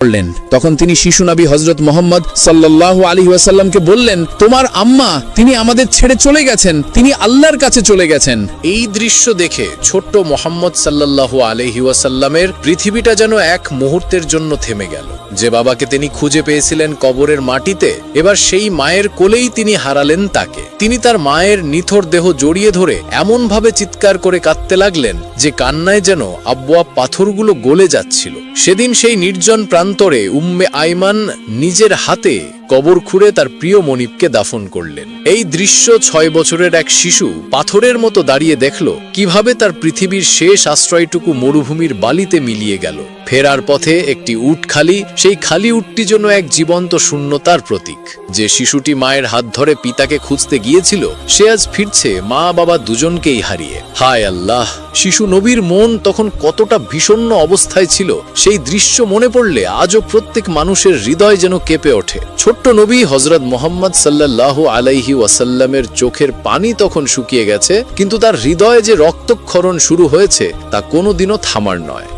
করলেন। তখন তিনি শিশু নবী হজরত মোহাম্মদ সাল্লাহ আলী ওয়াসাল্লামকে বললেন, তোমার আম্মা, তিনি আমাদের ছেড়ে চলে গেছেন, তিনি আল্লাহর কাছে চলে গেছেন। এই দৃশ্য দেখে ছোট্ট মোহাম্মদ সাল্লাল্লাহু আলহি ওয়াসাল্লামের পৃথিবীটা যেন এক মুহূর্তের জন্য থেমে গেল। যে বাবাকে তিনি খুঁজে পেয়েছিলেন কবরের মাটিতে, এবার সেই মায়ের কোলেই তিনি হারালেন তাকে। তিনি তার মায়ের নিথর দেহ জড়িয়ে ধরে এমনভাবে চিৎকার করে কাঁদতে লাগলেন যে কান্নায় যেন আব্বুয়া পাথরগুলো গলে যাচ্ছিল। সেদিন সেই নির্জন প্রান্তরে উম্মে আইমান নিজের হাতে কবর খুঁড়ে তার প্রিয় মনিবকে দাফন করলেন। এই দৃশ্য ছয় বছরের এক শিশু পাথরের মতো দাঁড়িয়ে দেখল কীভাবে তার পৃথিবীর শেষ আশ্রয়টুকু মরুভূমির বালিতে মিলিয়ে গেল। ফেরার পথে একটি উট খালি, সেই খালি উটটি জন্য এক জীবন্ত শূন্যতার প্রতীক। যে শিশুটি মায়ের হাত ধরে পিতাকে খুঁজতে গিয়েছিল, সে আজ ফিরছে মা বাবা দুজনকেই হারিয়ে। হায় আল্লাহ! শিশু নবীর মন তখন কতটা বিষণ্ণ অবস্থায় ছিল, সেই দৃশ্য মনে পড়লে আজও প্রত্যেক মানুষের হৃদয় যেন কেঁপে ওঠে। ছোট্ট নবী হজরত মোহাম্মদ সাল্লাহ আলাইহি ওয়াসাল্লামের চোখের পানি তখন শুকিয়ে গেছে, কিন্তু তার হৃদয়ে যে রক্তক্ষরণ শুরু হয়েছে, তা কোনোদিনও থামার নয়।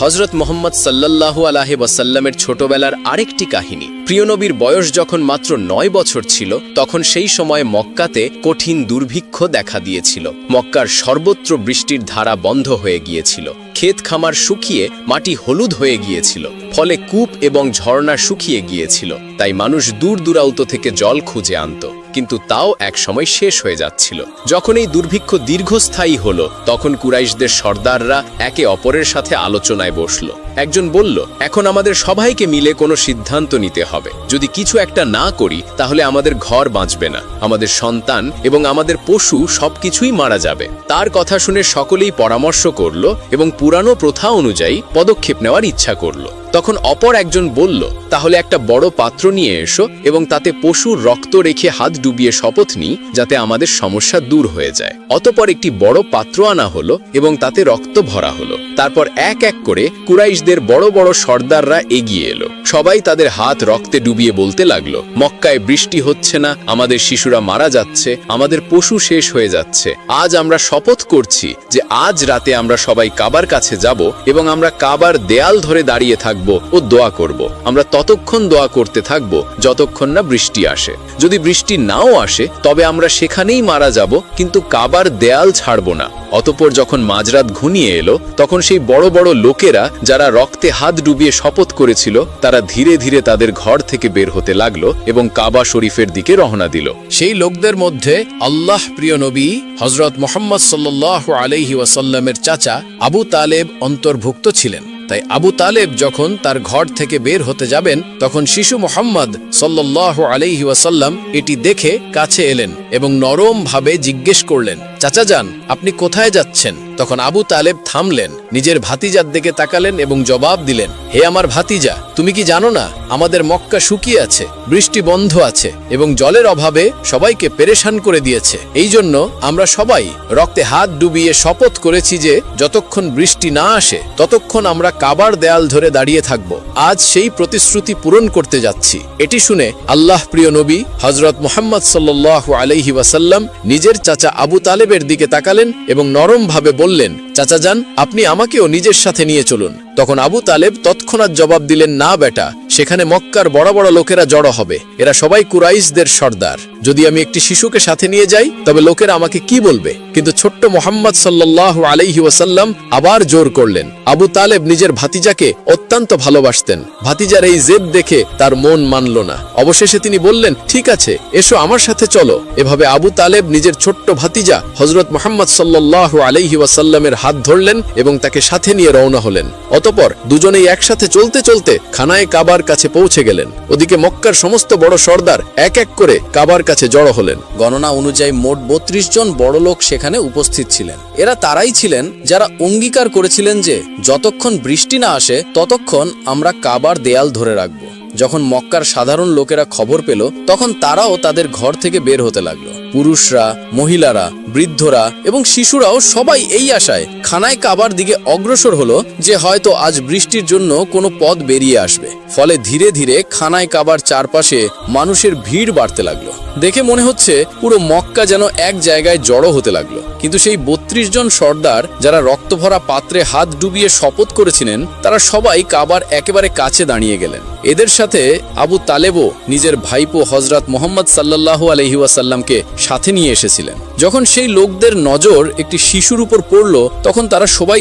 হজরত মোহাম্মদ সাল্লাহ আলাহি ওয়াসাল্লামের ছোটবেলার আরেকটি কাহিনী। প্রিয় নবীর বয়স যখন মাত্র নয় বছর ছিল, তখন সেই সময় মক্কাতে কঠিন দুর্ভিক্ষ দেখা দিয়েছিল। মক্কার সর্বত্র বৃষ্টির ধারা বন্ধ হয়ে গিয়েছিল। ক্ষেত খামার শুকিয়ে মাটি হলুদ হয়ে গিয়েছিল। ফলে কূপ এবং ঝর্ণা শুকিয়ে গিয়েছিল। তাই মানুষ দূর দূরান্ত থেকে জল খুঁজে আনত। কিন্তু তাও এক সময় শেষ হয়ে যাচ্ছিল। যখন এই দুর্ভিক্ষ দীর্ঘস্থায়ী হল, তখন কুরাইশদের সর্দাররা একে অপরের সাথে আলোচনায় বসল। একজন বলল, এখন আমাদের সবাইকে মিলে কোনো সিদ্ধান্ত নিতে হবে। যদি কিছু একটা না করি, তাহলে আমাদের ঘর বাঁচবে না। আমাদের সন্তান এবং আমাদের পশু সবকিছুই মারা যাবে। তার কথা শুনে সকলেই পরামর্শ করল এবং পুরানো প্রথা অনুযায়ী পদক্ষেপ নেওয়ার ইচ্ছা করল। তখন অপর একজন বলল, তাহলে একটা বড় পাত্র নিয়ে এসো এবং তাতে পশুর রক্ত রেখে হাত ডুবিয়ে শপথ নিই, যাতে আমাদের সমস্যা দূর হয়ে যায়। অতপর একটি বড় পাত্র আনা হলো এবং তাতে রক্ত ভরা হলো। তারপর এক এক করে কুরাইশদের বড় বড় সর্দাররা এগিয়ে এলো। সবাই তাদের হাত রক্তে ডুবিয়ে বলতে লাগল, মক্কায় বৃষ্টি হচ্ছে না, আমাদের শিশুরা মারা যাচ্ছে, আমাদের পশু শেষ হয়ে যাচ্ছে। আজ আমরা শপথ করছি যে আজ রাতে আমরা সবাই কাবার কাছে যাব এবং আমরা কাবার দেয়াল ধরে দাঁড়িয়ে থাকব। ও দোয়া করব। আমরা ততক্ষণ দোয়া করতে থাকব যতক্ষণ না বৃষ্টি আসে। যদি বৃষ্টি নাও আসে, তবে আমরা সেখানেই মারা যাব, কিন্তু কাবার দেয়াল ছাড়ব না। অতপর যখন মাঝরাত ঘুনিয়ে এলো, তখন সেই বড় বড় লোকেরা যারা রক্তে হাত ডুবিয়ে শপথ করেছিল, তারা ধীরে ধীরে তাদের ঘর থেকে বের হতে লাগল এবং কাবা শরীফের দিকে রওনা দিল। সেই লোকদের মধ্যে আল্লাহ প্রিয় নবী হজরত মোহাম্মদ সাল্লাহ আলহি ওয়াসাল্লামের চাচা আবু তালেব অন্তর্ভুক্ত ছিলেন। তাই আবু তালেব যখন তার ঘর থেকে বের হতে যাবেন, তখন শিশু মোহাম্মদ সাল্লাহ ওয়াসাল্লাম এটি দেখে কাছে এলেন এবং নরমভাবে জিজ্ঞেস করলেন চাচা যান, আপনি কোথায় যাচ্ছেন? তখন আবু তালেব থামলেন, নিজের ভাতিজার দিকে তাকালেন এবং জবাব দিলেন, হে আমার ভাতিজা, তুমি কি জানো না, আমাদের মক্কা শুকিয়ে আছে, বৃষ্টি বন্ধ আছে এবং জলের অভাবে সবাইকে পেরেশান করে দিয়েছে। এই জন্য আমরা সবাই রক্তে হাত ডুবিয়ে শপথ করেছি যে, যতক্ষণ বৃষ্টি না আসে, ততক্ষণ আমরা কাবার দেয়াল ধরে দাঁড়িয়ে থাকব। আজ সেই প্রতিশ্রুতি পূরণ করতে যাচ্ছি। এটি শুনে আল্লাহ প্রিয় নবী হজরত মোহাম্মদ সাল্লাহ আলাইহি ওয়াসাল্লাম নিজের চাচা আবু তালেবের দিকে তাকালেন এবং নরমভাবে বললেন, চাচা যান, আপনি আমাকেও নিজের সাথে নিয়ে চলুন। তখন আবু তালেব তৎক্ষণাৎ জবাব দিলেন, না, বেটা, সেখানে মক্কার বড় বড় লোকেরা জড়ো হবে। এরা সবাই কুরাইশদের সর্দার। যদি আমি একটি শিশুকে সাথে নিয়ে যাই, তবে লোকেরা আমাকে কি বলবে? কিন্তু ছোট্ট মোহাম্মদ সাল্লাহ আলাইহি ওয়াসাল্লাম আবার জোর করলেন। আবু তালেব নিজের ভাতিজাকে অত্যন্ত ভালোবাসতেন। ভাতিজার এই জেদ দেখে তার মন মানল না। অবশেষে তিনি বললেন, ঠিক আছে, এসো আমার সাথে চলো। এভাবে আবু তালেব নিজের ছোট্ট ভাতিজা হজরত মোহাম্মদ সাল্লাহ আলাইহি ওয়াসাল্লামের হাত ধরলেন এবং তাকে সাথে নিয়ে রওনা হলেন। অতপর দুজনেই একসাথে চলতে চলতে খানায় কাবার কাছে পৌঁছে গেলেন। ওদিকে মক্কার সমস্ত বড় সর্দার এক এক করে কাবার কাছে জড়ো হলেন। গণনা অনুযায়ী মোট বত্রিশ জন বড়লোক সেখানে উপস্থিত ছিলেন। এরা তারাই ছিলেন যারা অঙ্গীকার করেছিলেন যে, যতক্ষণ বৃষ্টি না আসে, ততক্ষণ আমরা কাবার দেয়াল ধরে রাখব। যখন মক্কার সাধারণ লোকেরা খবর পেল, তখন তারাও তাদের ঘর থেকে বের হতে লাগল। পুরুষরা, মহিলারা, বৃদ্ধরা এবং শিশুরাও সবাই এই আশায় খানায় কাবার দিকে অগ্রসর হলো যে হয়তো আজ বৃষ্টির জন্য কোনো পথ বেরিয়ে আসবে। ফলে ধীরে ধীরে খানায় কাবার চারপাশে মানুষের ভিড় বাড়তে লাগল। দেখে মনে হচ্ছে পুরো মক্কা যেন এক জায়গায় জড়ো হতে লাগল। কিন্তু সেই বত্রিশ জন সর্দার যারা রক্তভরা পাত্রে হাত ডুবিয়ে শপথ করেছিলেন, তারা সবাই কাবার একেবারে কাছে দাঁড়িয়ে গেলেন। এদের সাথে আবু তালেবও, নিজের ভাইপো হজরত মোহাম্মদ সাল্লাল্লাহু আলহি ওয়াসাল্লামকে সাথে নিয়ে এসেছিলেন। যখন সেই লোকদের নজর একটি শিশুর উপর পড়ল তখন তারা সবাই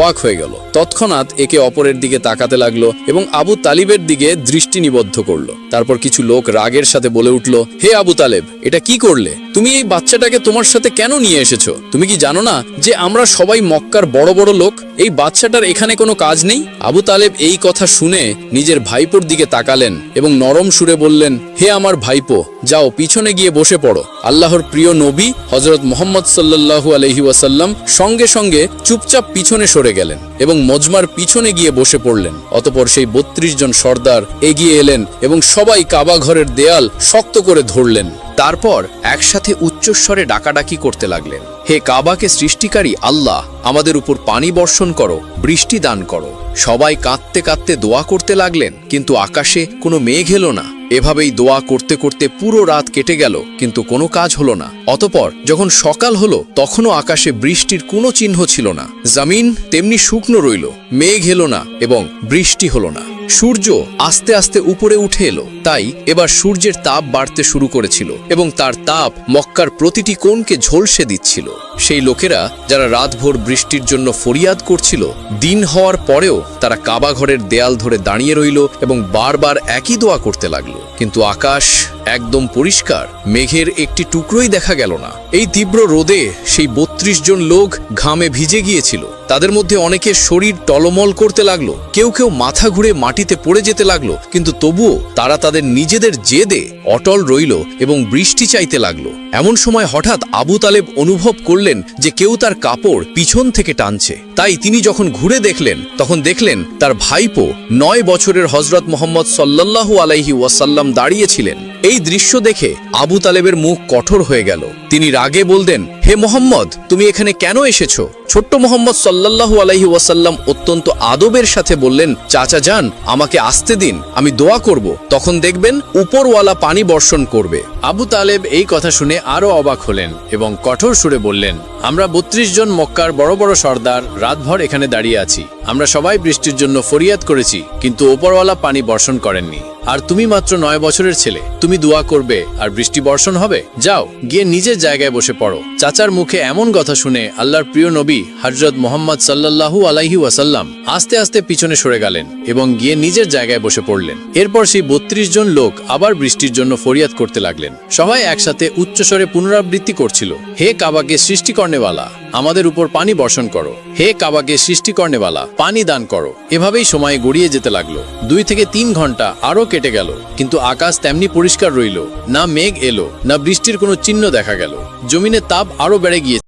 অবাক হয়ে গেল। তৎক্ষণাৎ একে অপরের দিকে তাকাতে লাগল এবং আবু তালিবের দিকে দৃষ্টি নিবদ্ধ করল। তারপর কিছু লোক রাগের সাথে বলে উঠল, হে আবু তালেব, এটা কি করলে? তুমি এই বাচ্চাটাকে তোমার সাথে কেন নিয়ে এসেছ? তুমি কি জানো না যে আমরা সবাই মক্কার বড় বড় লোক? এই বাচ্চাটার এখানে কোনো কাজ নেই? আবু তালেব এই কথা শুনে নিজের ভাইপোর দিকে তাকালেন এবং নরম সুরে বললেন, হে আমার ভাইপো, যাও পিছনে গিয়ে বসে পড়ো। আল্লাহর প্রিয় নবী হজরত মোহাম্মদ সাল্লাল্লাহু আলহি ওয়াসাল্লাম সঙ্গে সঙ্গে চুপচাপ পিছনে সরে গেলেন এবং মজমার পিছনে গিয়ে বসে পড়লেন। অতপর সেই বত্রিশ জন সর্দার এগিয়ে এলেন এবং সবাই কাবা ঘরের দেয়াল শক্ত করে ধরলেন। তারপর একসাথে উচ্চস্বরে ডাকাডাকি করতে লাগলেন। হে কাবাকে সৃষ্টিকারী আল্লাহ, আমাদের উপর পানি বর্ষণ করো, বৃষ্টি দান করো। সবাই কাঁদতে কাঁদতে দোয়া করতে লাগলেন, কিন্তু আকাশে কোনো মেঘ এলো না। এভাবেই দোয়া করতে করতে পুরো রাত কেটে গেল, কিন্তু কোনো কাজ হলো না। অতপর যখন সকাল হলো, তখনও আকাশে বৃষ্টির কোনো চিহ্ন ছিল না। জমিন তেমনি শুকনো রইল, মেঘ এলো না এবং বৃষ্টি হলো না। সূর্য আস্তে আস্তে উপরে উঠে এলো। তাই এবার সূর্যের তাপ বাড়তে শুরু করেছিল এবং তার তাপ মক্কার প্রতিটি কোণকে ঝলসে দিচ্ছিল। সেই লোকেরা যারা রাতভোর বৃষ্টির জন্য ফরিয়াদ করছিল, দিন হওয়ার পরেও তারা কাবাঘরের দেয়াল ধরে দাঁড়িয়ে রইল এবং বারবার একই দোয়া করতে লাগল। কিন্তু আকাশ একদম পরিষ্কার। মেঘের একটি টুকরোই দেখা গেল না। এই তীব্র রোদে সেই বত্রিশ জন লোক ঘামে ভিজে গিয়েছিল। তাদের মধ্যে অনেকে শরীর টলমল করতে লাগল। কেউ কেউ মাথা ঘুরে মাটিতে পড়ে যেতে লাগল। কিন্তু তবুও তারা তাদের নিজেদের জেদে অটল রইল এবং বৃষ্টি চাইতে লাগল। এমন সময় হঠাৎ আবু তালেব অনুভব করলেন যে কেউ তার কাপড় পিছন থেকে টানছে। তাই তিনি যখন ঘুরে দেখলেন, তখন দেখলেন তার ভাইপো নয় বছরের হজরত মোহাম্মদ সাল্লাল্লাহু আলাইহি ওয়াসাল্লাম দাঁড়িয়েছিলেন এই দৃশ্য দেখে আবু তালেবের মুখ কঠোর হয়ে গেল। তিনি রাগে বলতেন হে মোহাম্মদ, তুমি এখানে কেন এসেছ? ছোট্ট মোহাম্মদ সাল্লাল্লাহু আলাইহি ওয়াসাল্লাম অত্যন্ত আদবের সাথে বললেন, চাচা যান, আমাকে আসতে দিন, আমি দোয়া করব। তখন দেখবেন, উপরওয়ালা পানি বর্ষণ করবে। আবু তালেব এই কথা শুনে আরও অবাক হলেন এবং কঠোর সুরে বললেন, আমরা বত্রিশ জন মক্কার বড় বড় সর্দার রাতভর এখানে দাঁড়িয়ে আছি। আমরা সবাই বৃষ্টির জন্য ফরিয়াদ করেছি, কিন্তু ওপরওয়ালা পানি বর্ষণ করেননি। আর তুমি মাত্র নয় বছরের ছেলে, তুমি দোয়া করবে আর বৃষ্টি বর্ষণ হবে? যাও, গিয়ে নিজের জায়গায় বসে পড়ো। চাচার মুখে এমন কথা শুনে আল্লাহর প্রিয় নবী হজরত মোহাম্মদ সাল্লাল্লাহু আলাইহি ওয়াসাল্লাম আস্তে আস্তে পিছনে সরে গেলেন এবং গিয়ে নিজের জায়গায় বসে পড়লেন। এরপর সেই বত্রিশ জন লোক আবার বৃষ্টির জন্য ফরিয়াদ করতে লাগলেন। সবাই একসাথে উচ্চস্বরে পুনরাবৃত্তি করছিল। হে কাবাকে সৃষ্টি কর্নেওয়ালা আমাদের উপর পানি বর্ষণ করো। হে কাবাকে সৃষ্টি কর্নেওয়ালা পানি দান করো। এভাবেই সময় গড়িয়ে যেতে লাগল। দুই থেকে তিন ঘণ্টা আরও কেটে গেল, কিন্তু আকাশ তেমনি পরিষ্কার রইল। না মেঘ এলো, না বৃষ্টির কোনো চিহ্ন দেখা গেল। জমিনের তাপ আরও বেড়ে গিয়ে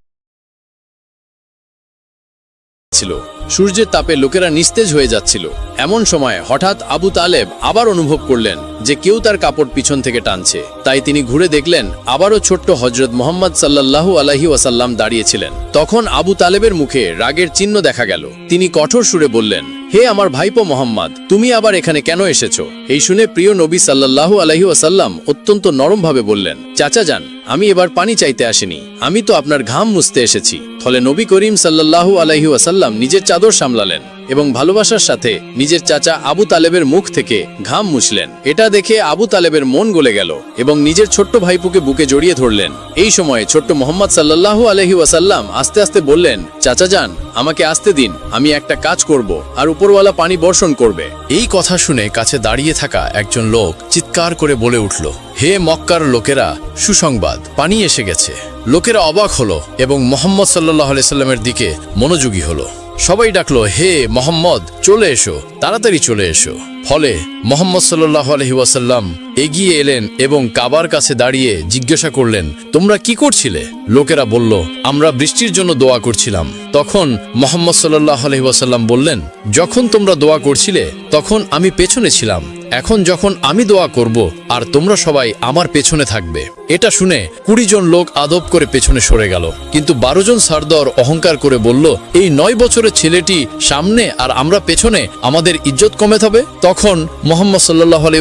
ছিল সূর্যের তাপে লোকেরা নিস্তেজ হয়ে যাচ্ছিল। এমন সময় হঠাৎ আবু তালেব আবার অনুভব করলেন যে কেউ তার কাপড় পিছন থেকে টানছে। তাই তিনি ঘুরে দেখলেন, আবারও ছোট্ট হজরত মোহাম্মদ সাল্লাল্লাহু আলাহি ওয়াসাল্লাম দাঁড়িয়েছিলেন তখন আবু তালেবের মুখে রাগের চিহ্ন দেখা গেল। তিনি কঠোর সুরে বললেন হে আমার ভাইপো মোহাম্মদ, তুমি আবার এখানে কেন এসেছ? এই শুনে প্রিয় নবী সাল্লাল্লাহু আলহি আসাল্লাম অত্যন্ত নরমভাবে বললেন, চাচা যান, আমি এবার পানি চাইতে আসিনি। আমি তো আপনার ঘাম মুছতে এসেছি। ফলে নবী করিম সাল্লাল্লাহু আলহিউ আসাল্লাম নিজের চাদর সামলালেন। এবং ভালোবাসার সাথে নিজের চাচা আবু তালেবের মুখ থেকে ঘাম মুছলেন। এটা দেখে আবু তালেবের মন গলে গেল এবং নিজের ছোট্ট ভাইপুকে বুকে জড়িয়ে ধরলেন। এই সময়ে ছোট্ট মোহাম্মদ সাল্লাল্লাহু আলহি ওয়াসাল্লাম আস্তে আস্তে বললেন, চাচা যান, আমাকে আসতে দিন, আমি একটা কাজ করব, আর উপরওয়ালা পানি বর্ষণ করবে। এই কথা শুনে কাছে দাঁড়িয়ে থাকা একজন লোক চিৎকার করে বলে উঠল, হে মক্কার লোকেরা, সুসংবাদ, পানি এসে গেছে। লোকেরা অবাক হলো এবং মোহাম্মদ সাল্লাহ সাল্লামের দিকে মনোযোগী হলো। সবাই ডাকল, হে মোহাম্মদ, চলে এসো, তাড়াতাড়ি চলে এসো। ফলে মোহাম্মদ সাল্লাহ আলহি ওয়াসাল্লাম এগিয়ে এলেন এবং কাবার কাছে দাঁড়িয়ে জিজ্ঞাসা করলেন, তোমরা কি করছিলে? লোকেরা বলল, আমরা বৃষ্টির জন্য দোয়া করছিলাম। তখন মোহাম্মদ সাল্লাহ আলহি ওয়াসাল্লাম বললেন, যখন তোমরা দোয়া করছিলে, তখন আমি পেছনে ছিলাম। এখন যখন আমি দোয়া করব, আর তোমরা সবাই আমার পেছনে থাকবে। এটা শুনে কুড়ি জন লোক আদব করে পেছনে সরে গেল। কিন্তু বারো জন সারদর অহংকার করে বলল, এই নয় বছরের ছেলেটি সামনে আর আমরা পেছনে আমাদের ইজ্জত কমে হবে তখন মোহাম্মদ সাল্লাহ আলী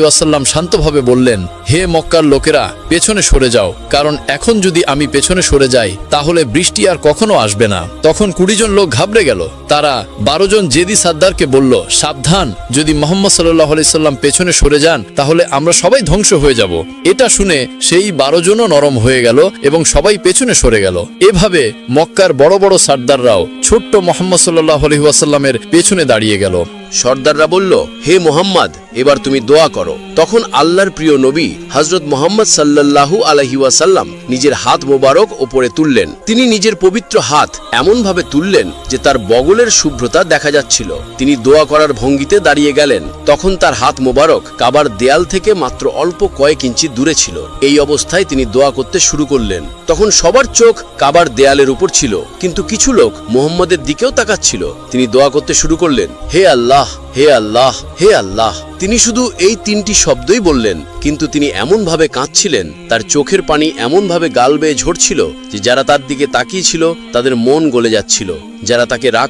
শান্তভাবে বললেন, হে মক্কার লোকেরা, পেছনে সরে যাও। কারণ এখন যদি আমি পেছনে সরে যাই, তাহলে বৃষ্টি আর কখনো আসবে না। তখন কুড়ি জন লোক ঘাবড়ে গেল। তারা বারো জন জেদি সাদ্দারকে বলল, সাবধান, যদি মোহাম্মদ সাল্লাহ আলি সাল্লাম পেছনে সরে যান, তাহলে আমরা সবাই ধ্বংস হয়ে যাব। এটা শুনে সেই বারো জনও নরম হয়ে গেল এবং সবাই পেছনে সরে গেল। এভাবে মক্কার বড় বড় সার্দাররাও ছোট্ট মোহাম্মদ সাল্লাহ আলহিহাসাল্লামের পেছনে দাঁড়িয়ে গেল। সর্দাররা বলল, হে মোহাম্মদ, এবার তুমি দোয়া করো। তখন আল্লাহর প্রিয় নবী হজরত মোহাম্মদ সাল্লাল্লাহু আলহি ওয়াসাল্লাম নিজের হাত মোবারক ওপরে তুললেন। তিনি নিজের পবিত্র হাত এমনভাবে তুললেন যে তার বগলের শুভ্রতা দেখা যাচ্ছিল। তিনি দোয়া করার ভঙ্গিতে দাঁড়িয়ে গেলেন। তখন তার হাত মোবারক কাবার দেয়াল থেকে মাত্র অল্প কয়েক ইঞ্চি দূরে ছিল। এই অবস্থায় তিনি দোয়া করতে শুরু করলেন। তখন সবার চোখ কাবার দেয়ালের উপর ছিল, কিন্তু কিছু লোক মোহাম্মদের দিকেও তাকাচ্ছিল। তিনি দোয়া করতে শুরু করলেন, হে আল্লাহ হে আল্লাহ হে আল্লাহ। তিনি শুধু এই তিনটি শব্দই বললেন, কিন্তু তিনি এমনভাবে কাঁদছিলেন, তার চোখের পানি এমনভাবে গাল বেয়ে ঝরছিল যে যারা তার দিকে তাকিয়েছিল, তাদের মন গলে যাচ্ছিল। যারা তাকে রাগ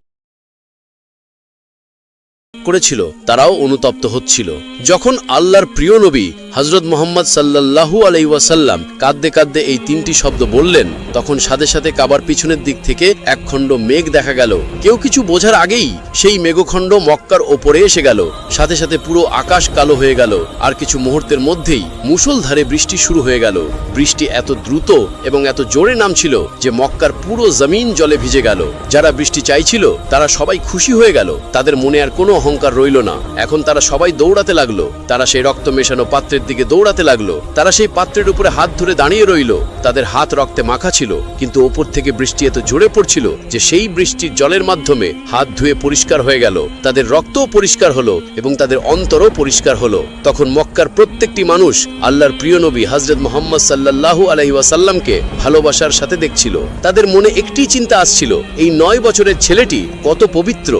করেছিল, তারাও অনুতপ্ত হচ্ছিল। যখন আল্লাহর প্রিয় নবী হজরত মোহাম্মদ সাল্লাল্লাহু আলাইসাল্লাম কাঁদতে কাঁদতে এই তিনটি শব্দ বললেন। তখন সাথে সাথে কাবার পিছনের দিক থেকে এক খণ্ড মেঘ দেখা গেল। কেউ কিছু বোঝার আগেই সেই মেঘখণ্ড মক্কার ওপরে এসে গেল। সাথে সাথে পুরো আকাশ কালো হয়ে গেল। আর কিছু মুহূর্তের মধ্যেই মুষলধারে বৃষ্টি শুরু হয়ে গেল। বৃষ্টি এত দ্রুত এবং এত জোরে নামছিল যে মক্কার পুরো জমিন জলে ভিজে গেল। যারা বৃষ্টি চাইছিল, তারা সবাই খুশি হয়ে গেল। তাদের মনে আর কোনো অহংকার রইল না। এখন তারা সবাই দৌড়াতে লাগল। তারা সেই রক্ত মেশানো পাত্রের দিকে দৌড়াতে লাগল। তারা সেই পাত্রের উপরে হাত ধরে দাঁড়িয়ে রইল। তাদের হাত রক্তে মাখা ছিল, কিন্তু ওপর থেকে বৃষ্টি এত জোরে পড়ছিল যে সেই বৃষ্টির জলের মাধ্যমে হাত ধুয়ে পরিষ্কার হয়ে গেল। তাদের রক্তও পরিষ্কার হলো এবং তাদের অন্তরও পরিষ্কার হলো। তখন মক্কার প্রত্যেকটি মানুষ আল্লাহর প্রিয় নবী হজরত মোহাম্মদ সাল্লাল্লাহু আলহি ওয়াসাল্লামকে ভালোবাসার সাথে দেখছিল। তাদের মনে একটি চিন্তা আসছিল, এই নয় বছরের ছেলেটি কত পবিত্র।